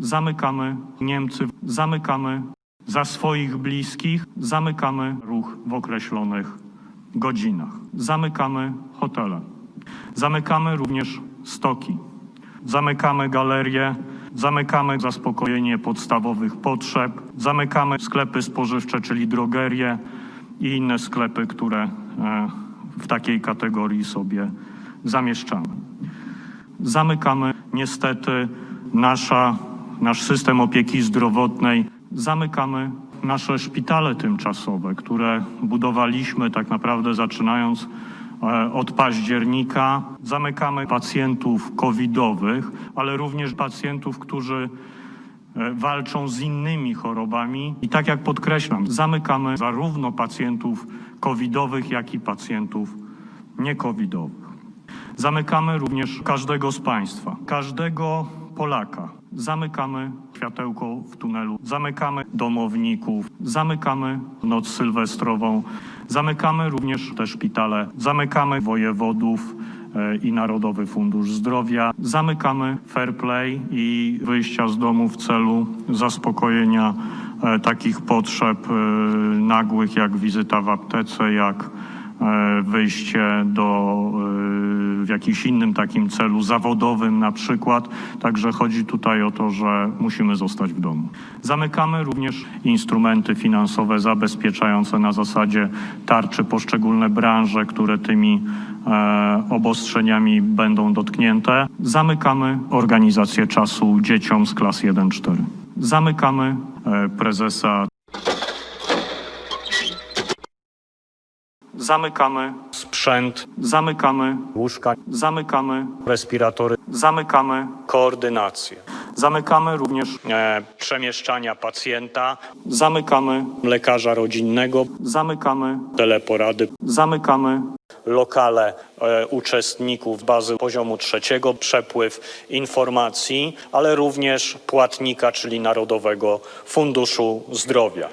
zamykamy Niemcy, zamykamy za swoich bliskich, zamykamy ruch w określonych godzinach, zamykamy hotele, zamykamy również stoki, zamykamy galerie, zamykamy zaspokojenie podstawowych potrzeb, zamykamy sklepy spożywcze, czyli drogerie i inne sklepy, które e, w takiej kategorii sobie zamieszczamy. Zamykamy niestety nasza, nasz system opieki zdrowotnej, zamykamy nasze szpitale tymczasowe, które budowaliśmy tak naprawdę zaczynając e, od października. Zamykamy pacjentów covidowych, ale również pacjentów, którzy e, walczą z innymi chorobami. I tak jak podkreślam, zamykamy zarówno pacjentów covidowych, jak i pacjentów niecovidowych. Zamykamy również każdego z Państwa, każdego Polaka. Zamykamy światełko w tunelu, zamykamy domowników, zamykamy noc sylwestrową, zamykamy również te szpitale, zamykamy wojewodów e, i Narodowy Fundusz Zdrowia, zamykamy fair play i wyjścia z domu w celu zaspokojenia e, takich potrzeb e, nagłych jak wizyta w aptece, jak wyjście do w jakimś innym takim celu zawodowym na przykład. Także chodzi tutaj o to, że musimy zostać w domu. Zamykamy również instrumenty finansowe zabezpieczające na zasadzie tarczy poszczególne branże, które tymi e, obostrzeniami będą dotknięte. Zamykamy organizację czasu dzieciom z klas 1-4. Zamykamy e, prezesa Zamykamy sprzęt, zamykamy. Łóżka, zamykamy. Respiratory, zamykamy. Koordynację. Zamykamy również. E, przemieszczania pacjenta, zamykamy. Lekarza rodzinnego, zamykamy. Teleporady, zamykamy. Lokale e, uczestników bazy poziomu trzeciego, przepływ informacji, ale również płatnika, czyli Narodowego Funduszu Zdrowia.